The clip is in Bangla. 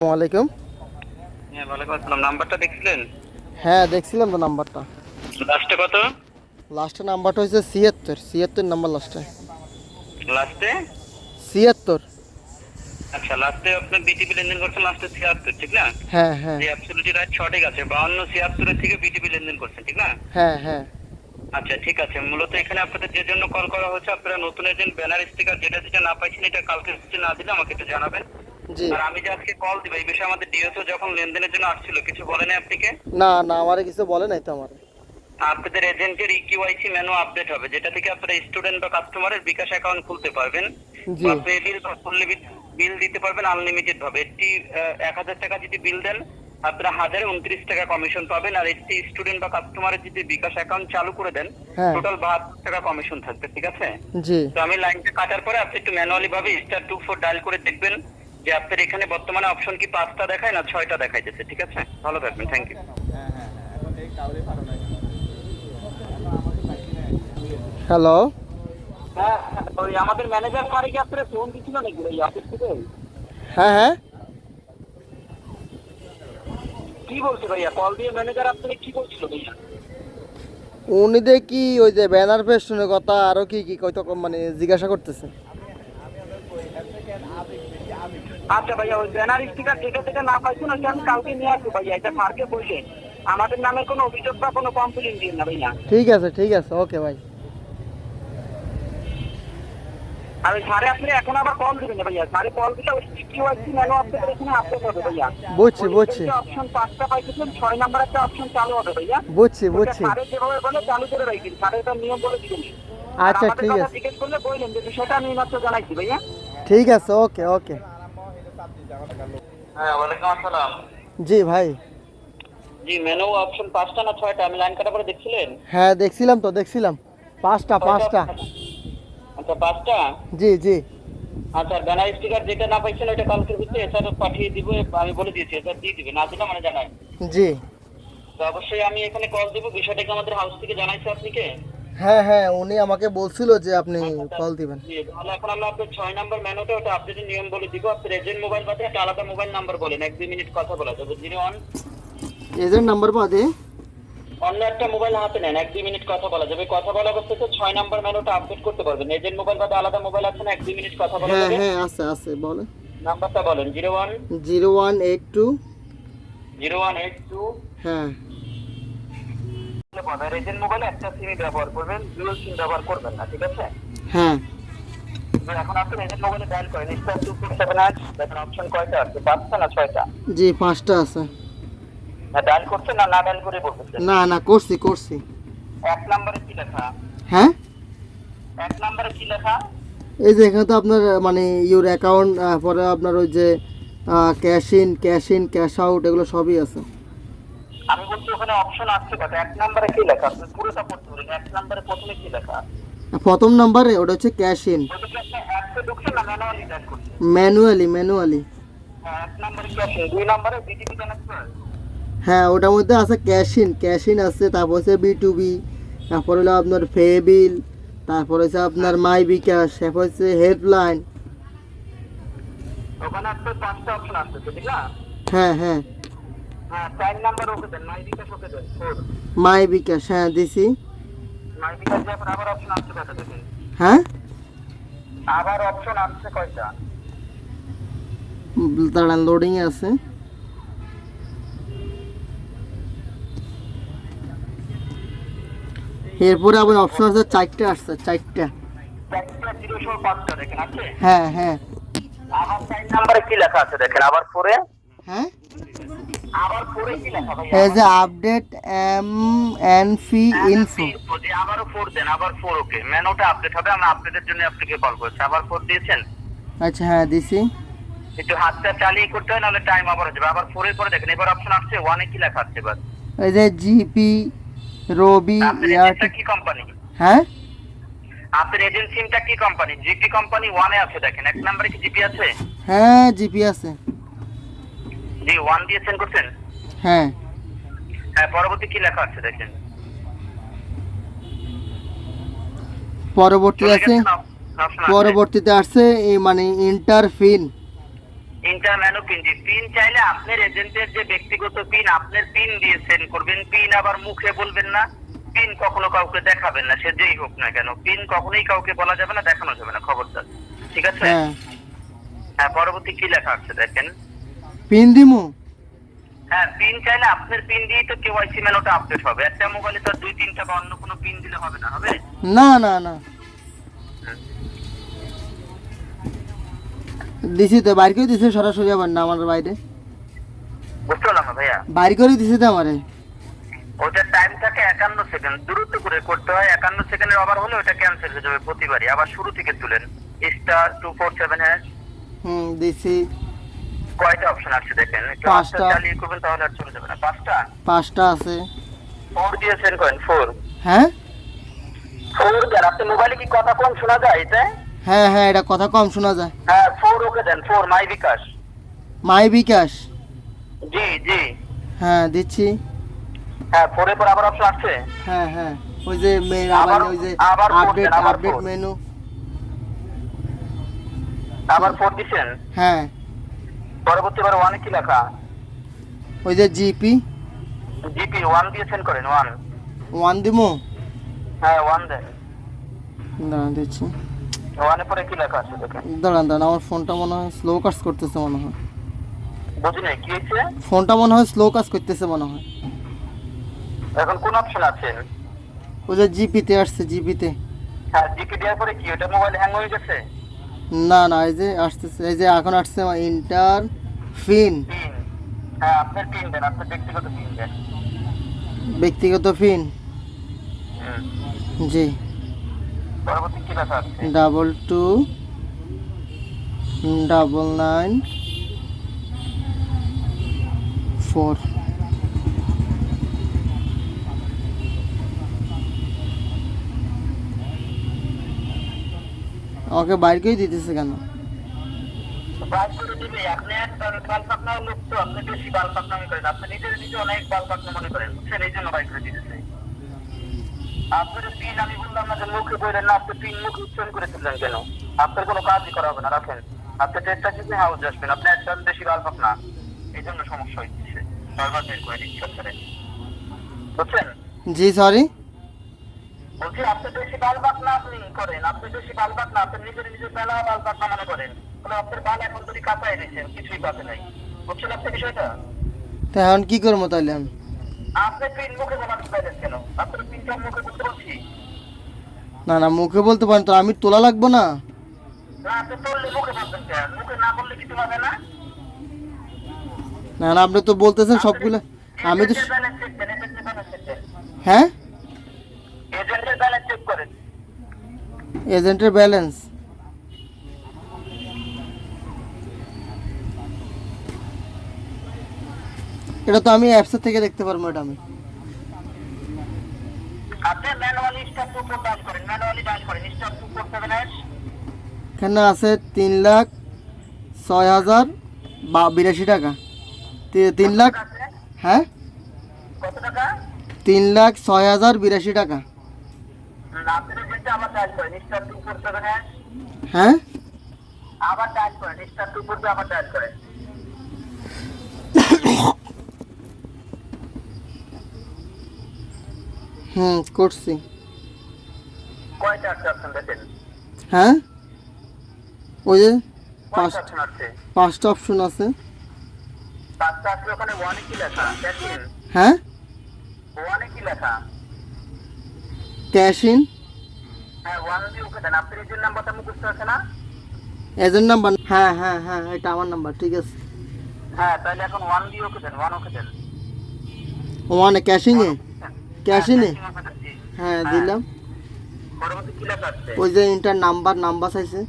আলাইকুম। হ্যাঁ ওয়ালাইকুম আসসালাম। নাম্বারটা দেখছিলেন? হ্যাঁ দেখছিলাম তো নাম্বারটা। লাস্টে কত? লাস্টের নাম্বারটা হচ্ছে ছিয়াত্তর। ছিয়াত্তর নাম্বার লাস্টে। লাস্টে? ছিয়াত্তর। আচ্ছা লাস্টে আপনি বিটিপি লেনদেন করছেন লাস্টে ছিয়াত্তর ঠিক না? হ্যাঁ হ্যাঁ। অ্যাবসলিউটলি রাইট সঠিক আছে বাউন্ন ছিয়াত্তরের থেকে বিটিপি লেনদেন করছেন ঠিক না? হ্যাঁ হ্যাঁ। আচ্ছা ঠিক আছে। মূলত এখানে আপনাদের যে জন্য কল করা হচ্ছে আপনারা নতুন এজেন্ট ব্যানার স্টিকার যেটা যেটা না পাইছেন এটা কালকে না দিলে আমাকে একটু জানাবেন। আর আমি যে আজকে কল দিব এই বিষয়ে আমাদের ডিএসও যখন লেনদেনের জন্য আসছিল কিছু বলেনি আপনাকে না না আমার কিছু বলে নাই তো আমার। আপনাদের এজেন্টের ইকিউআইসি মেনু আপডেট হবে যেটা থেকে আপনারা স্টুডেন্ট বা কাস্টমারের বিকাশ অ্যাকাউন্ট খুলতে পারবেন বা পে বিল বা ফুল বিল দিতে পারবেন আনলিমিটেড ভাবে। একটি এক হাজার টাকা যদি বিল দেন আপনারা হাজারে উনত্রিশ টাকা কমিশন পাবেন আর একটি স্টুডেন্ট বা কাস্টমারের যদি বিকাশ অ্যাকাউন্ট চালু করে দেন হ্যাঁ। টোটাল বাহাত্তর টাকা কমিশন থাকবে ঠিক আছে? তো আমি লাইনটা কাটার পরে আপনি একটু ম্যানুয়ালি ভাবে স্টার টু ফোর ডায়াল করে দেখবেন। যে আপনার এখানে বর্তমানে অপশন কি পাঁচটা দেখায় না ছয়টা দেখাইতেছে ঠিক আছে? ভালো থাকবেন থ্যাংক ইউ হ্যালো হ্যাঁ ওই আমাদের ম্যানেজার কি আপনারা ফোন দিছিল নাকি ওই অফিস থেকে? হ্যাঁ হ্যাঁ। কি বলছে ভাইয়া? কল দিয়ে ম্যানেজার আপনাকে কি বলছিল ভাইয়া? উনি দেখি ওই যে ব্যানার ফেস্টনের কথা আরও কি কি কত মানে জিজ্ঞাসা করতেছে। আচ্ছা ভাইয়া ওই ব্যানার স্টিকার যেটা থেকে না পাইছেন ওইটা আমি কাউকে নিয়ে আসব ভাইয়া এটা বললেন আমাদের নামে কোনো অভিযোগ বা কোনো কমপ্লেন দিন না ভাইয়া। ঠিক আছে ঠিক আছে ওকে ভাই। আর ওই আপনি এখন আবার কল দিবেন না ভাইয়া। স্যারে কল দিলে ওই কিউআইসি মেনু আপনাদের এখানে আপডেট হবে ভাইয়া। বুঝছি বুঝছি। অপশন পাঁচটা পাইতেছেন ছয় নাম্বার একটা অপশন চালু হবে ভাইয়া। বুঝছি যেভাবে বলে চালু করে রাখবেন। এটা নিয়ম বলে দিবেন। আচ্ছা, ঠিক আছে। জিজ্ঞেস করলে বললেন যে বিষয়টা আমি মাত্র জানাইছি ভাইয়া। ঠিক আছে ওকে ওকে। হ্যাঁ ওয়ালাইকুম আসসালাম। জি ভাই। জি মেনু অপশন পাঁচটা না ছয়টা? আমি লাইন কাটা করে দেখছিলেন? হ্যাঁ দেখছিলাম তো দেখছিলাম। পাঁচটা পাঁচটা। আচ্ছা পাঁচটা? জি জি। আচ্ছা ব্যানার স্টিকার যেটা না পাইছেন ওইটা কালকের ভিতরে এছাড়া পাঠিয়ে দিব আমি বলে দিয়েছি এছাড়া দিয়ে দিবে না দিলে মানে জানাই জি। তো অবশ্যই আমি এখানে কল দিব বিষয়টা কি আমাদের হাউস থেকে জানাইছে আপনাকে হ্যাঁ হ্যাঁ উনি আমাকে বলছিল যে আপনি কল দিবেন। তাহলে এখন আমরা আপনার ছয় নাম্বার ম্যানুটা ওটা আপডেটের নিয়ম বলে দিব আপনার এজেন্ট মোবাইল বাদে একটা আলাদা মোবাইল নাম্বার বলেন এক দুই মিনিট কথা বলা যাবে জিরো ওয়ান এজেন্ট নাম্বার বাদে? অন্য একটা মোবাইল হাতে নেন এক দুই মিনিট কথা বলা যাবে। কথা বলা অবস্থাতে ছয় নাম্বার ম্যানুটা আপডেট করতে পারবেন। এজেন্ট মোবাইল বাদে আলাদা মোবাইল আছে না এক দুই মিনিট কথা বলা হ্যাঁ যাবে। হ্যাঁ আছে আছে বলে নাম্বারটা বলেন zero one zero one eight two zero one eight two হ্যাঁ। এজেন্ট মোবাইলে একটা ব্যবহার করবেন ডুয়াল সিম ব্যবহার করবেন না ঠিক আছে? হ্যাঁ। এখন আপনি এজেন্ট মোবাইলে ডায়াল করেন স্টার টু ফোর সেভেন আট দেখেন অপশন কয়টা আছে? পাঁচটা না ছয়টা? জি পাঁচটা আছে। না ডায়াল করছেন না না ডায়াল করে বলতেছেন? না না করছি করছি। এক নম্বরে কি লেখা? হ্যাঁ? এক নম্বরে কি লেখা? এই যে এখানে তো আপনার মানে ইউর অ্যাকাউন্ট পরে আপনার ওই যে cash in cash in cash out এগুলো সবই আছে। ওখানে অপশন কত এক নম্বরে কি লেখা? আপনি পুরোটা পড়তে বলেন এক নম্বরে প্রথমে কি লেখা? প্রথম নাম্বারে ওটা হচ্ছে ক্যাশ ইন ম্যানুয়ালি ম্যানুয়ালি হ্যাঁ, ওটার মধ্যে আছে ক্যাশ ইন ক্যাশ ইন আছে তারপর হচ্ছে বি টু বি তারপর হলো আপনার ফে বিল তারপর হচ্ছে আপনার মাই বিকাশ তারপর হচ্ছে হেল্পলাইন ওখানে আপনার পাঁচটা অপশন আছে ঠিক না হ্যাঁ হ্যাঁ। মাই বিকাশ ফোর মাই বিকাশ হ্যাঁ দিছি। মাই বিকাশ দিয়ে আবার অপশন আছে কয়টা দেখেন? হ্যাঁ? আবার অপশন আসছে কয়টা? দাঁড়ান লোডিং আছে। এরপরে আবার অপশন আছে চারটে আসছে চারটা। হ্যাঁ হ্যাঁ। আবার চার নাম্বারে কি লেখা আছে দেখেন আবার ফোরে হ্যাঁ? ফোরে আপডেট এম এন ফি ইনফো যে আবারও ফোর দেন আবার ফোর ওকে মেনুটা আপডেট হবে আমরা আপডেটের জন্য আপনাকে কল করছি। আবার ফোর দিয়েছেন? আচ্ছা হ্যাঁ দিছি। একটু হাতটা চালিয়ে করতে হয় নাহলে টাইম আবার যাবে। আবার ফোরের পরে দেখেন এবার অপশন আসছে ওয়ানে কি লেখা আছে এবার? এই যে জিপি রবি এয়ারটেল কি কোম্পানি হ্যাঁ? আপনার এজেন্ট সিমটা কি কোম্পানি জিপি কোম্পানি ওয়ানে আছে দেখেন। এক নম্বরে কি জিপি আছে? হ্যাঁ জিপি আছে। জি ওয়ান দিয়ে সেন্ড করছেন? হ্যাঁ। হ্যাঁ পরবর্তী কি লেখা আছে দেখেন। পরবর্তী আছে। পরবর্তীতে আসছে মানে ইন্টারফিন ইন্টারম্যানো পিন জি পিন চাইলে আপনার এজেন্টের যে ব্যক্তিগত পিন আপনার পিন দিয়ে সেন্ড করবেন। পিন আবার মুখে বলবেন না। পিন কখনো কাউকে দেখাবেন না সে যেই হোক না কেন। পিন কখনোই কাউকে বলা যাবে না দেখানো যাবে না খবরদার। ঠিক আছে? হ্যাঁ। হ্যাঁ পরবর্তী কি লেখা আছে দেখেন? পিন দিমু? হ্যাঁ পিন চাইলে আপনার পিন দিয়েই তো কেওয়াইসি মেনুটা আপডেট হবে। একটা মোবাইলে তো দুই তিনটা বা অন্য কোনো পিন দিলে হবে না হবে? না না না। দিছি তো বাইর করে দিছে সরাসরি আবার না আমার বাইরে। বুঝতে পারলাম না ভাইয়া। বাইর করে দিছে তো আমারে। ওটার টাইম থাকে একান্ন সেকেন্ড দূরত্ব করে করতে হয় একান্ন সেকেন্ডের ওভার হলে ওটা ক্যান্সেল হয়ে যাবে প্রতিবারই। আবার শুরু থেকে তুলেন। Star two four seven hash হুম দিছি। কয়টা অপশন আছে দেখেন? একটু পাঁচটা। চালিয়ে করবেন তাহলে আর চলে যাবে না। পাঁচটা? পাঁচটা আছে। ফোর দিয়েছেন করেন ফোর হ্যাঁ? ফোর দেন আপনি মোবাইলে কি কথা কম শোনা যায় এতে? হ্যাঁ হ্যাঁ এটা কথা কম শোনা যায়। হ্যাঁ ফোর ওকে দেন ফোর মাই বিকাশ। মাই বিকাশ। জি জি। হ্যাঁ দিচ্ছি। হ্যাঁ ফোরের পর আবার অপশন আছে হ্যাঁ হ্যাঁ ওই যে মে- আবার ওই যে আবার আপডেট আবার আপডেট মেনু আবার ফোর দিছেন হ্যাঁ। পরবর্তী বার ওয়ানে কি লেখা? ওই যে জিপি জিপি ওয়ান দিয়েছেন করেন ওয়ান ওয়ান দিমু? হ্যাঁ ওয়ান দেন। দাঁড়ান দিচ্ছি। ওয়ানের পরে কি লেখা আছে দেখেন? দাঁড়ান দাঁড়ান আমার ফোনটা মনে হয় স্লো কাজ করতেছে মনে হয়। বুঝি নাই কি হয়েছে? ফোনটা মনে হয় স্লো কাজ করতেছে মনে হয়। এখন কোন অপশন আছে? ওই যে জিপিতে আসছে জিপিতে হ্যাঁ জিপি দেওয়ার পরে কি ওটা মোবাইল হ্যাং হয়ে গেছে? না না এই যে আসতেছে এই যে এখন আসছে ইন্টার ফিন? হ্যাঁ আপনার পিন দেন আপনার ব্যক্তিগত পিন দেন। ব্যক্তিগত ফিন? জি। পরবর্তী কি লেখা আছে? Double two double nine four. Okay বাইর করে দিতেছে কেন? বাইর করে দিবে আপনি এক বাল লোক তো আপনি বেশি বাল পাকনামি করেন। আপনি নিজের নিজে অনেক বাল মনে করেন। বুঝছেন এই জন্য বাইর করে দিতেছে আপনার পিন আমি বললাম না যে মুখে বললেন না আপনি পিন মুখে উচ্চারণ করে কেন? আপনার কোনো কাজই করা হবে না রাখেন। আপনি টেস্টটা যদি হাউস আসবেন? আপনি একটা বেশি বাল পাকনা এই জন্য সমস্যা হচ্ছে। বারবার বের করে দিচ্ছি আপনারে। বুঝছেন? জি সরি বলছি আপনি বেশি বাল পাকনা আপনি করেন। আপনি বেশি বাল পাকনা আপনি নিজের নিজের বেলা বাল পাকনা মনে করেন। আপনার বাল এখন যদি কাঁচাই দিয়েছেন কিছুই পাতে নাই। বুঝছেন আপনি বিষয়টা? তা এখন কি করব তাহলে আমি? আপনি পিন মুখে বলার পাইলেন কেন? আপনার পিনটা মুখে বলতে বলছি। না না মুখে বলতে পারেন তো আমি তোলা লাগবো না? না আপনি বললে মুখে বলতেন কেন? মুখে না বললে কিছু হবে না? না না আপনি তো বলতেছেন সবগুলো। আমি তো হ্যাঁ? এজেন্টের ব্যালেন্স চেক করেন। এজেন্টের ব্যালেন্স এটা তো আমি অ্যাপসের থেকে দেখতে পারব এটা আমি। এখানে আছে তিন লাখ ছয় হাজার বা বিরাশি টাকা। তিন লাখ হ্যাঁ? তিন লাখ ছয় হাজার বিরাশি টাকা। হ্যাঁ? আবার ডায়াল করেন স্টার টু আবার ডায়াল করেন। হুম করছি। কয়টা অপশন দেখেন হ্যাঁ? ওই যে পাঁচটা অপশন আছে? পাঁচটা আছে। ওখানে ওয়ানে কি লেখা? দেখেন হ্যাঁ? ওয়ানে কি লেখা? ক্যাশ ইন হ্যাঁ এজেন্ট নাম্বার হ্যাঁ হ্যাঁ হ্যাঁ এটা আমার নাম্বার ঠিক আছে। হ্যাঁ তাহলে এখন ওয়ান দিয়ে ওকে দেন ওয়ান ওকে দেন। ওয়ানে ক্যাশিংয়ে ক্যাশ ইনে হ্যাঁ, হ্যাঁ দিলাম। কি লেখা ওই যে ইন্টার নাম্বার নাম্বার চাইছে।